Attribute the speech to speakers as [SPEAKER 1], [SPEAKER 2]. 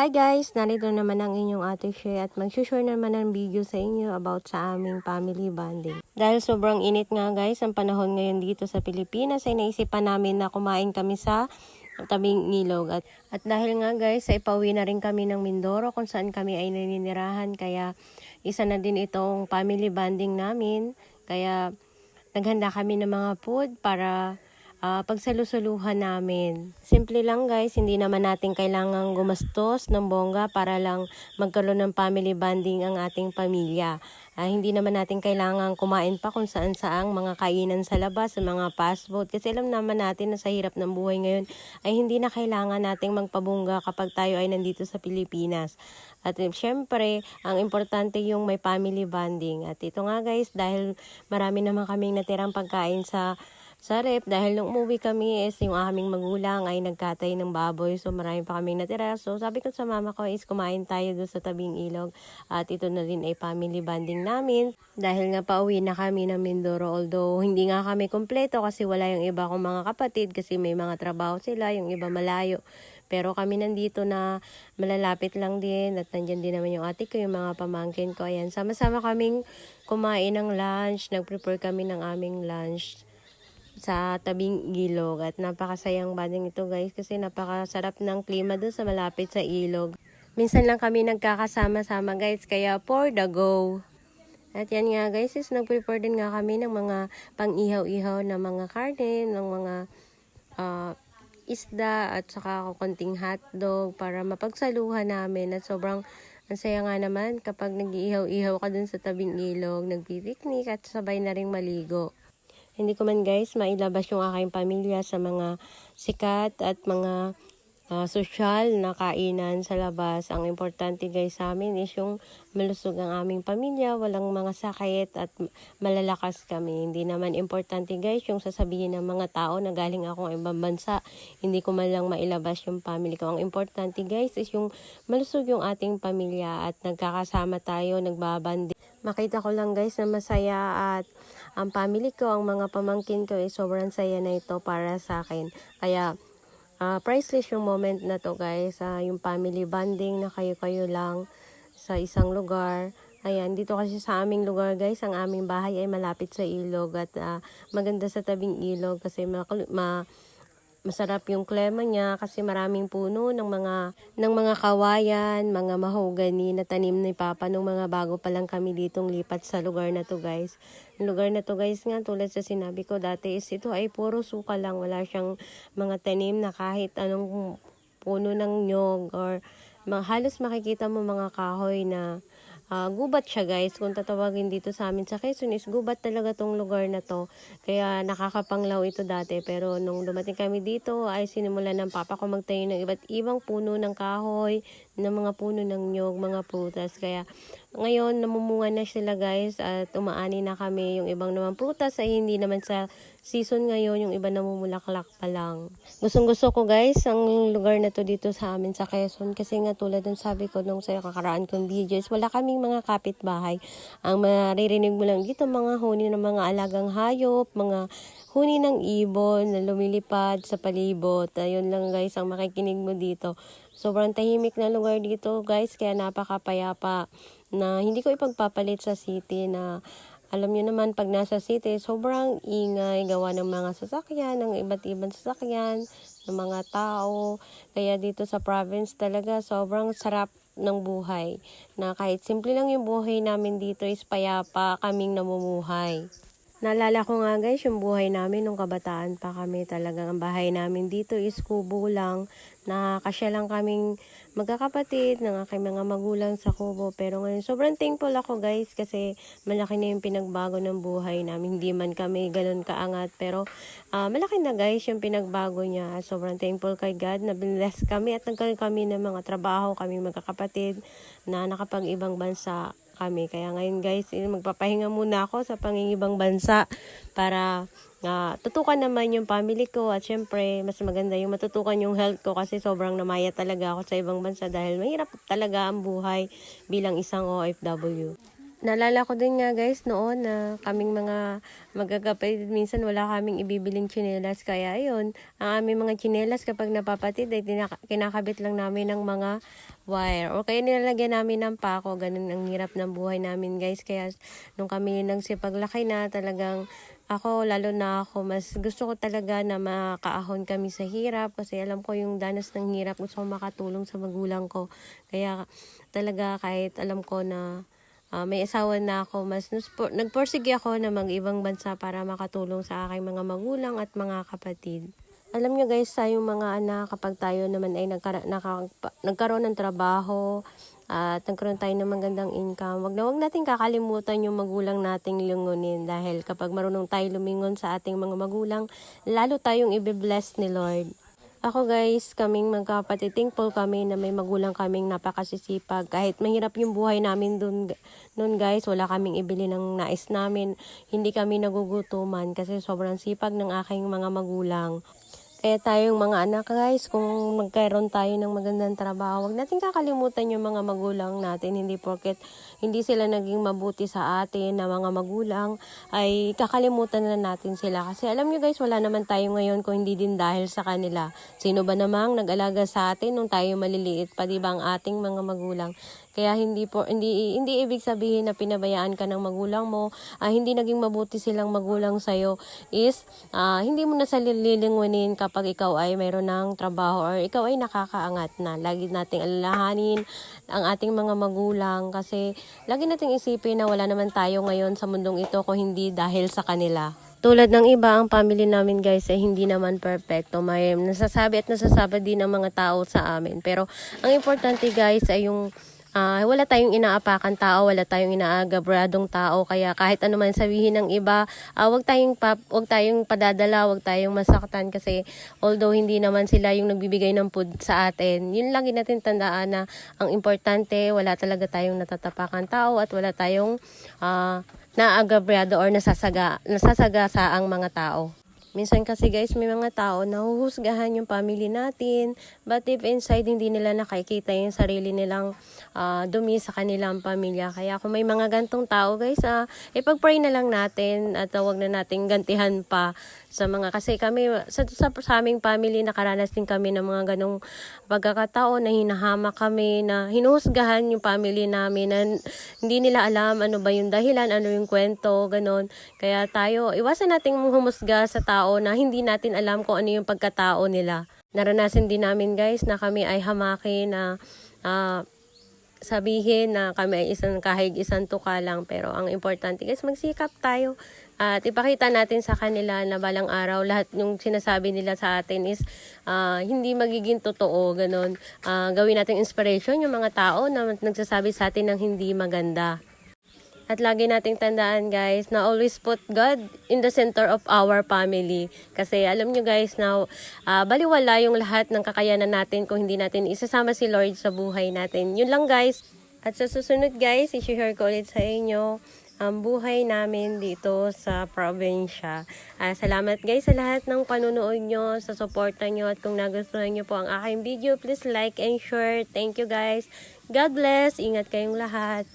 [SPEAKER 1] Hi guys! Narito naman ang inyong ate Shay at mag-share naman ng video sa inyo about sa aming family bonding. Dahil sobrang init nga guys ang panahon ngayon dito sa Pilipinas ay naisipan namin na kumain kami sa tabing ilog. At, at dahil nga guys ay pauwi na rin kami ng Mindoro kung saan kami ay naninirahan kaya isa na din itong family bonding namin. Kaya naghanda kami ng mga food para ah, pagsalusuluhan namin. Simple lang guys, hindi naman natin kailangang gumastos ng bongga para lang magkaroon ng family bonding ang ating pamilya. Ah, hindi naman natin kailangang kumain pa kung saan saang mga kainan sa labas, sa mga fast food. Kasi alam naman natin na sa hirap ng buhay ngayon ay hindi na kailangan nating magpabungga kapag tayo ay nandito sa Pilipinas. At eh, syempre, ang importante yung may family bonding. At ito nga guys, dahil marami naman kaming natirang pagkain sa sa rep dahil nung umuwi kami is yung aming magulang ay nagkatay ng baboy. So marami pa kaming natira. So sabi ko sa mama ko is kumain tayo doon sa tabing ilog. At ito na rin ay family bonding namin. Dahil nga pauwi na kami ng Mindoro although hindi nga kami kompleto kasi wala yung iba kong mga kapatid kasi may mga trabaho sila yung iba malayo. Pero kami nandito na malalapit lang din at nandyan din naman yung ate ko, yung mga pamangkin ko. Ayan, sama-sama kaming kumain ng lunch. Nag-prepare kami ng aming lunch sa tabing ilog at napakasayang banding ito guys kasi napakasarap ng klima doon sa malapit sa ilog. Minsan lang kami nagkakasama-sama guys kaya for the go. At yan nga guys is nag-prepare din nga kami ng mga pang-ihaw-ihaw na mga karne, ng mga ah, isda at saka konting hotdog para mapagsaluhan namin at sobrang ang saya nga naman kapag nag-iihaw-ihaw ka dun sa tabing ilog, nagpipiknik at sabay na rin maligo. Hindi ko man guys mailabas yung aking pamilya sa mga sikat at mga ah, sosyal na kainan sa labas. Ang importante guys sa amin is yung malusog ang aming pamilya, walang mga sakit at malalakas kami. Hindi naman importante guys yung sasabihin ng mga tao na galing ako ng ibang bansa. Hindi ko man lang mailabas yung family ko. Ang importante guys is yung malusog yung ating pamilya at nagkakasama tayo, nagbabandi. Makita ko lang guys na masaya at ang family ko, ang mga pamangkin ko ay sobrang saya na ito para sa akin. Kaya ah, priceless yung moment na to guys. Ah, yung family bonding na kayo-kayo lang sa isang lugar. Ayan, dito kasi sa aming lugar guys, ang aming bahay ay malapit sa ilog at ah, maganda sa tabing ilog kasi makul- ma, masarap yung klema niya kasi maraming puno ng mga ng mga kawayan, mga mahogany na tanim ni Papa nung mga bago pa lang kami ditong lipat sa lugar na to guys. Yung lugar na to guys nga tulad sa sinabi ko dati is ito ay puro suka lang, wala siyang mga tanim na kahit anong puno ng nyog or halos makikita mo mga kahoy na Ah, gubat siya guys. Kung tatawagin dito sa amin sa Quezon is gubat talaga tong lugar na to. Kaya nakakapanglaw ito dati. Pero nung dumating kami dito ay sinimula ng papa ko magtayo ng iba't ibang puno ng kahoy, ng mga puno ng nyog, mga prutas. Kaya ngayon namumunga na sila guys at umaani na kami. Yung ibang naman prutas ay hindi naman sa season ngayon. Yung iba namumulaklak pa lang. Gustong gusto ko guys ang lugar na to dito sa amin sa Quezon. Kasi nga tulad ng sabi ko nung sa kakaraan kong videos, wala kaming mga kapitbahay. Ang maririnig mo lang dito mga huni ng mga alagang hayop, mga huni ng ibon na lumilipad sa palibot. Ayun lang guys ang makikinig mo dito. Sobrang tahimik na lugar dito guys kaya napakapayapa na hindi ko ipagpapalit sa city na alam niyo naman pag nasa city sobrang ingay gawa ng mga sasakyan, ng iba't ibang sasakyan, ng mga tao. Kaya dito sa province talaga sobrang sarap ng buhay. Na kahit simple lang yung buhay namin dito is payapa kaming namumuhay. Naalala ko nga guys, yung buhay namin nung kabataan pa kami talaga. Ang bahay namin dito is kubo lang. Nakakasya lang kaming magkakapatid ng aking mga magulang sa kubo. Pero ngayon, sobrang thankful ako guys kasi malaki na yung pinagbago ng buhay namin. Hindi man kami ganun kaangat. Pero ah, malaki na guys yung pinagbago niya. Sobrang thankful kay God na bless kami at nagkaroon kami ng mga trabaho kami magkakapatid na nakapag ibang bansa kami. Kaya ngayon guys, eh, magpapahinga muna ako sa pangingibang bansa para ah, tutukan naman yung family ko at syempre mas maganda yung matutukan yung health ko kasi sobrang namaya talaga ako sa ibang bansa dahil mahirap talaga ang buhay bilang isang OFW. Naalala ko din nga guys noon na kaming mga magagapatid minsan wala kaming ibibiling tsinelas. Kaya ayun ang aming mga tsinelas kapag napapatid ay kinakabit lang namin ng mga wire. O kaya nilalagyan namin ng pako ganun ang hirap ng buhay namin guys. Kaya nung kami nagsipaglaki na talagang ako lalo na ako mas gusto ko talaga na makaahon kami sa hirap kasi alam ko yung danas ng hirap gusto ko makatulong sa magulang ko. Kaya talaga kahit alam ko na Ah, may asawa na ako, mas nagporsige ako na mag-ibang bansa para makatulong sa aking mga magulang at mga kapatid. Alam nyo guys, tayong mga anak, kapag tayo naman ay nagkara- naka- nagkaroon ng trabaho, at nagkaroon tayo ng magandang income, wag na wag natin kakalimutan yung magulang nating lingunin dahil kapag marunong tayo lumingon sa ating mga magulang, lalo tayong ibe-bless ni Lord. Ako guys, kaming magkapatid, thankful kami na may magulang kaming napakasisipag. Kahit mahirap yung buhay namin dun, nun guys, wala kaming ibili ng nais namin. Hindi kami nagugutuman kasi sobrang sipag ng aking mga magulang. Kaya tayong mga anak guys, kung magkaroon tayo ng magandang trabaho, wag natin kakalimutan yung mga magulang natin. Hindi porket hindi sila naging mabuti sa atin na mga magulang, ay kakalimutan na natin sila. Kasi alam nyo guys, wala naman tayo ngayon kung hindi din dahil sa kanila. Sino ba namang nag-alaga sa atin nung tayo maliliit pa, di ba ang ating mga magulang? Kaya hindi po hindi hindi ibig sabihin na pinabayaan ka ng magulang mo, ah, hindi naging mabuti silang magulang sa is ah, hindi mo na salililingunin kapag ikaw ay mayroon ng trabaho or ikaw ay nakakaangat na. Lagi nating alalahanin ang ating mga magulang kasi lagi nating isipin na wala naman tayo ngayon sa mundong ito kung hindi dahil sa kanila. Tulad ng iba, ang family namin guys ay hindi naman perfecto. May nasasabi at nasasabi din ng mga tao sa amin. Pero ang importante guys ay yung Ah, wala tayong inaapakan tao, wala tayong inaagabradong tao, kaya kahit ano man sabihin ng iba, ah, wag tayong pa, wag tayong padadala, wag tayong masaktan kasi although hindi naman sila yung nagbibigay ng food sa atin, yun lagi natin tandaan na ang importante, wala talaga tayong natatapakan tao at wala tayong ah, naagabrado or nasasaga, nasasagasa ang mga tao. Minsan kasi guys, may mga tao na huhusgahan yung family natin, but if inside hindi nila nakikita yung sarili nilang ah, dumi sa kanilang pamilya. Kaya kung may mga gantong tao guys, ah, ipag-pray na lang natin at uh, wag na nating gantihan pa sa mga kasi kami sa, sa, sa aming family nakaranas din kami ng mga ganong pagkakataon na hinahama kami na hinuhusgahan yung family namin na hindi nila alam ano ba yung dahilan, ano yung kwento, ganon. Kaya tayo, iwasan nating humusga sa tao na hindi natin alam kung ano yung pagkatao nila. Naranasan din namin guys na kami ay hamaki na ah, sabihin na kami ay isang kahig isang tuka lang pero ang importante guys magsikap tayo. At ipakita natin sa kanila na balang araw lahat yung sinasabi nila sa atin is ah, hindi magiging totoo ganon Ah, gawin natin inspiration yung mga tao na nagsasabi sa atin ng hindi maganda at lagi nating tandaan guys na always put God in the center of our family. Kasi alam nyo guys na ah, baliwala yung lahat ng kakayanan natin kung hindi natin isasama si Lord sa buhay natin. Yun lang guys. At sa susunod guys, i-share ko ulit sa inyo ang buhay namin dito sa probinsya. Ah, salamat guys sa lahat ng panunood nyo, sa suporta nyo at kung nagustuhan nyo po ang aking video, please like and share. Thank you guys. God bless. Ingat kayong lahat.